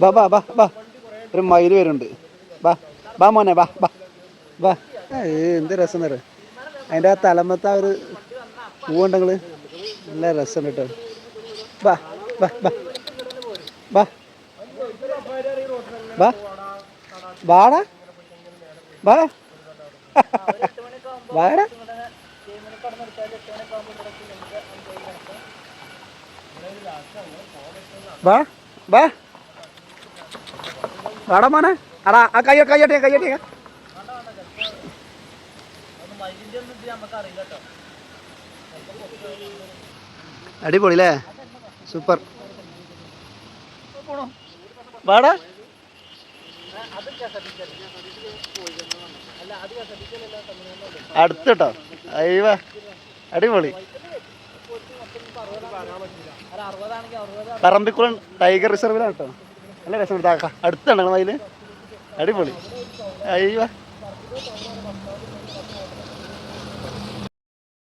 ബാ ബാ ബാ ബാ ഒരു മയിൽ വരുന്നുണ്ട്. ബാ ബാ മോനെ ബാ ബാ ബാ എന്ത് രസം തരാം അതിന്റെ ആ തലമത്തെ ഒരു പൂവുണ്ടെങ്കിൽ നല്ല രസം കേട്ടോ. ബാ ബാ ബാ ബാ ബാ വാടാ. വാ. വാടാ. വാ ബാ വാടാ മോനെ. ആടാ ആ കയ്യോട്ടിയ കയ്യോട്ടിയ അടിപൊളി അല്ലേ സൂപ്പർ. വാടാ. അടുത്ത് കേട്ടോ അടിപൊളി. പറമ്പിക്കുളം ടൈഗർ റിസർവിലാണ് കേട്ടോ നല്ല രസം എടുത്താക്കാം അടുത്തുണ്ടാകണം അതിൽ അടിപൊളി. അയ്യവ